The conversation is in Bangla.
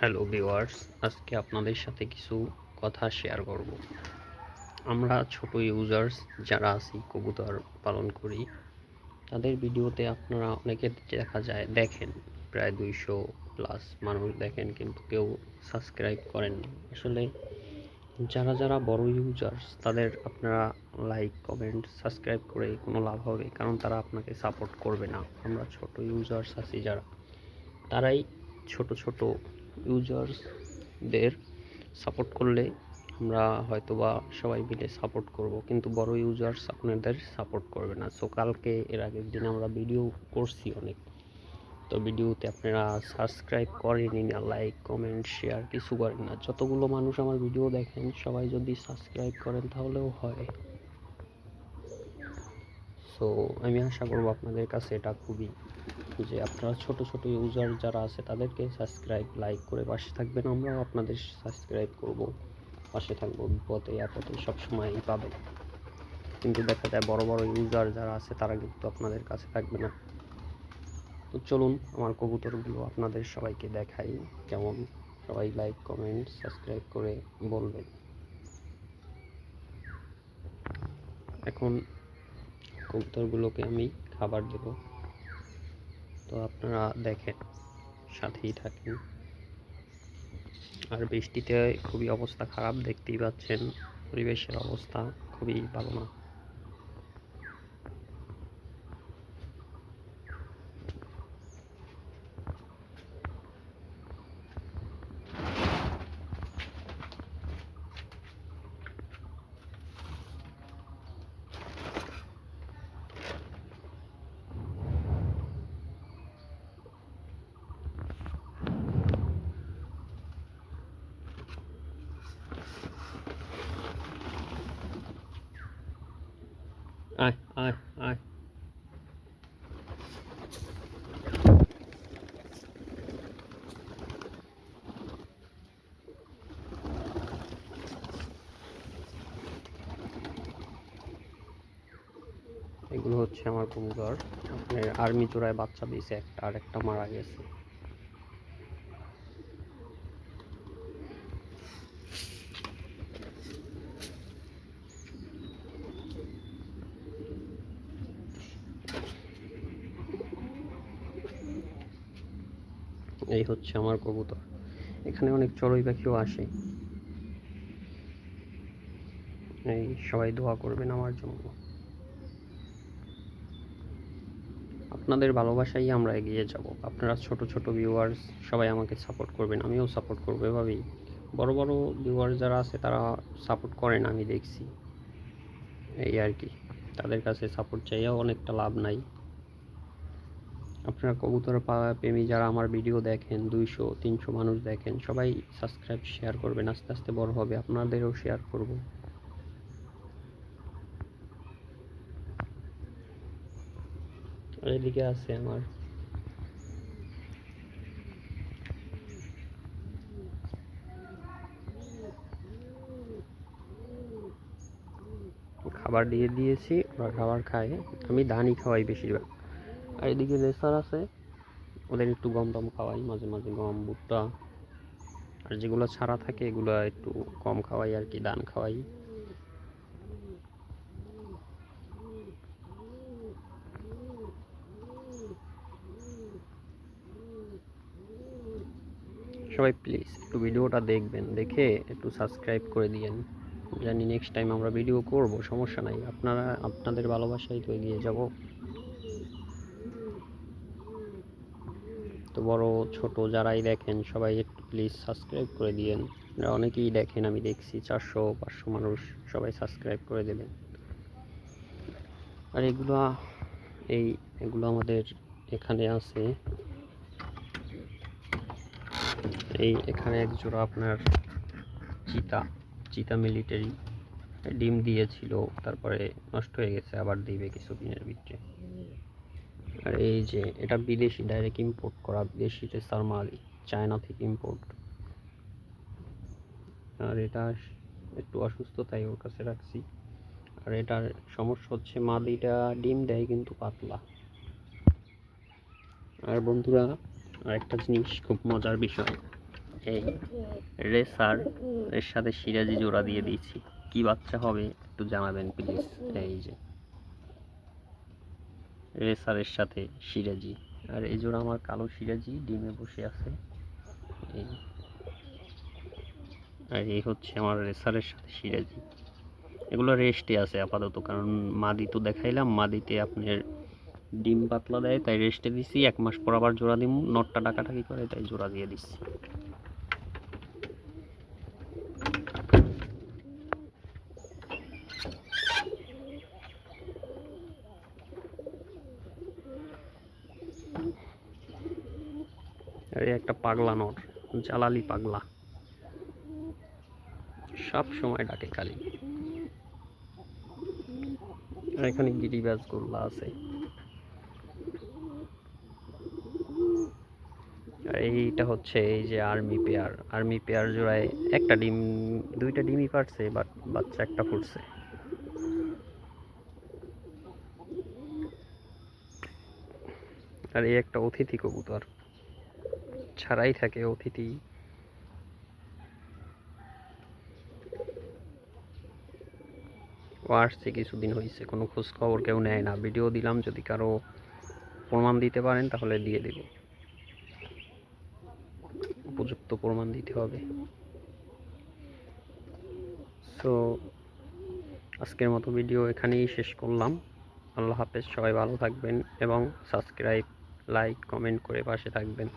হ্যালো ভিউয়ার্স আজকে আপনাদের সাথে কিছু কথা শেয়ার করব। আমরা ছোট ইউজার্স যারা আছি, কবুতর পালন করি, তাদের ভিডিওতে আপনারা অনেকে দেখা যায় দেখেন, প্রায় দুইশো প্লাস মানুষ দেখেন, কিন্তু কেউ সাবস্ক্রাইব করেন আসলে যারা যারা বড় ইউজার্স তাদের আপনারা লাইক কমেন্ট সাবস্ক্রাইব করে কোনো লাভ হবে, কারণ তারা আপনাকে সাপোর্ট করবে না। আমরা ছোট ইউজার্স আছি যারা, তারাই ছোট ছোট ইউজার্সদের সাপোর্ট করলে আমরা হয়তো বা সবাই মিলে সাপোর্ট করব, কিন্তু বড় ইউজার্স আপনাদের সাপোর্ট করবে না। সো কালকে, এর আগের দিন আমরা ভিডিও করছি অনেক। তো ভিডিওতে আপনারা সাবস্ক্রাইব করেনি না লাইক, কমেন্ট, শেয়ার কিছু করেন না। যতগুলো মানুষ আমার ভিডিও দেখেন, সবাই যদি সাবস্ক্রাইব করেন তাহলেও হয়। সো আমি আশা করব আপনাদের কাছে এটা খুবই যে আপনারা ছোট ছোট ইউজার যারা আছে তাদেরকে সাবস্ক্রাইব লাইক করে পাশে থাকবেন। আমরাও আপনাদের সাবস্ক্রাইব করব। পাশে থাকব, বিপদে, আপদে সবসময়ই পাবেন। কিন্তু দেখা যায় বড় বড় ইউজার যারা আছে তারা কিন্তু আপনাদের কাছে থাকবে না। তো চলুন আমার কবুতরগুলো আপনাদের সবাইকে দেখাই কেমন। সবাই লাইক কমেন্ট সাবস্ক্রাইব করে বলবেন। এখন কবুতরগুলোকে আমি খাবার দেব। তো আপনারা দেখেন, সাথেই থাকেন আর বৃষ্টিতে খুবই অবস্থা খারাপ, দেখতেই পাচ্ছেন। পরিবেশের অবস্থা খুবই ভালো না। আয় আয় আয় এগুলো হচ্ছে আমার কবুতর আপনার আর্মি চোরায় বাচ্চা দিয়েছে একটা আর একটা মারা গেছে। এই হচ্ছে আমার কবুতর। এখানে অনেক চড়ুই পাখিও আসে। এই সবাই দোয়া করবেন আমার জন্য। আপনাদের ভালোবাসাই আমরা এগিয়ে যাব। আপনারা ছোট ছোট ভিউয়ার্স সবাই আমাকে সাপোর্ট করবেন, আমিও সাপোর্ট করব এভাবেই। বড় বড় ভিউয়ার্স যারা আছে তারা সাপোর্ট করেন আমি দেখছি। এই আর কি, তাদের কাছে সাপোর্ট চাইও অনেকটা লাভ নাই। আপনারা কবুতর প্রেমী যারা আমার ভিডিও দেখেন, দুইশো, তিনশো মানুষ দেখেন, সবাই সাবস্ক্রাইব শেয়ার করবেন। আস্তে আস্তে বড় হবে, আপনাদেরও শেয়ার করব। এদিকে আছে আমার। খাবার দিয়ে দিয়েছি, ওরা খাবার খায়। আমি ধানই খাওয়াই বেশিরভাগ। আর এদিকে রেসার আছে, ওদের একটু গম টম খাওয়াই, মাঝে মাঝে গম, ভুট্টা। আর যেগুলো ছাড়া থাকে, এগুলো একটু কম খাওয়াই আর কি ধান খাওয়াই। সবাই প্লিজ একটু ভিডিওটা দেখবেন, দেখে একটু সাবস্ক্রাইব করে দিয়েন। জানি নেক্সট টাইম আমরা ভিডিও করব, সমস্যা নাই। আপনারা, আপনাদের ভালোবাসাই তো এগিয়ে যাব। তো বড়, ছোট যারাই দেখেন, সবাই একটু প্লিজ সাবস্ক্রাইব করে দিয়েন। অনেকেই দেখেন, আমি দেখছি চারশো, পাঁচশো মানুষ সবাই সাবস্ক্রাইব করে দেবেন। আর এগুলো, এই, এগুলো আমাদের এখানে আছে। এই এখানে এক জোড়া আপনার চিতা চিতা মিলিটারি ডিম দিয়েছিল, তারপরে নষ্ট হয়ে গেছে, আবার দিবে কিছুদিনের ভিতরে। আর এই যে এটা বিদেশি ডাইরেক্ট ইম্পোর্ট করা বিদেশি রেসার মাল চায়না থেকে ইম্পোর্ট আর এটা একটু অসুস্থ তাই ওর কাছে রাখছি। আর এটার সমস্যা হচ্ছে মাদিটা ডিম দেয় কিন্তু পাতলা। আর বন্ধুরা আর একটা জিনিস খুব মজার বিষয়। এই রেসার, এর সাথে সিরাজি জোড়া দিয়ে দিয়েছি। কি বাচ্চা হবে একটু জানাবেন প্লিজ এই যে। রেসারের সাথে সিরাজি। আর এই জোড়া আমার কালো সিরাজি, ডিমে বসে আছে। এই। আর এই হচ্ছে আমার রেসারের সাথে সিরাজি। এগুলো রেস্টে আছে আপাতত, কারণ মাদি তো দেখাইলাম, মাদিতে আপনার ডিম পাতলা দেয়, তাই রেস্টে দিছি, এক মাস পর আবার জোড়া দিম, নটটা ডাকাটাকি করে, তাই জোড়া দিয়ে দিচ্ছি। একটা পাগলা নর, জালালি পাগলা। সব সময় ডাকে কালি। এখানে গিরিবাজ গোল্লা আছে। এইটা হচ্ছে এই যে আর্মি পেয়ার। আর্মি পেয়ার জোড়ায় একটা ডিম, দুইটা ডিমই পারছে, বাট বাচ্চা একটা ফুটছে। আর এই একটা অতিথি কবুতর। ছাড়াই থাকে অতিথি। ও আসছে, কিছুদিন হয়েছে কোনো খোঁজখবর কেউ নেয় না। ভিডিও দিলাম, যদি কারও প্রমাণ দিতে পারেন, তাহলে দিয়ে দেব। উপযুক্ত প্রমাণ দিতে হবে। সো আজকের মতো ভিডিও এখানেই শেষ করলাম। আল্লাহ হাফেজ, সবাই ভালো থাকবেন এবং সাবস্ক্রাইব লাইক কমেন্ট করে পাশে থাকবেন।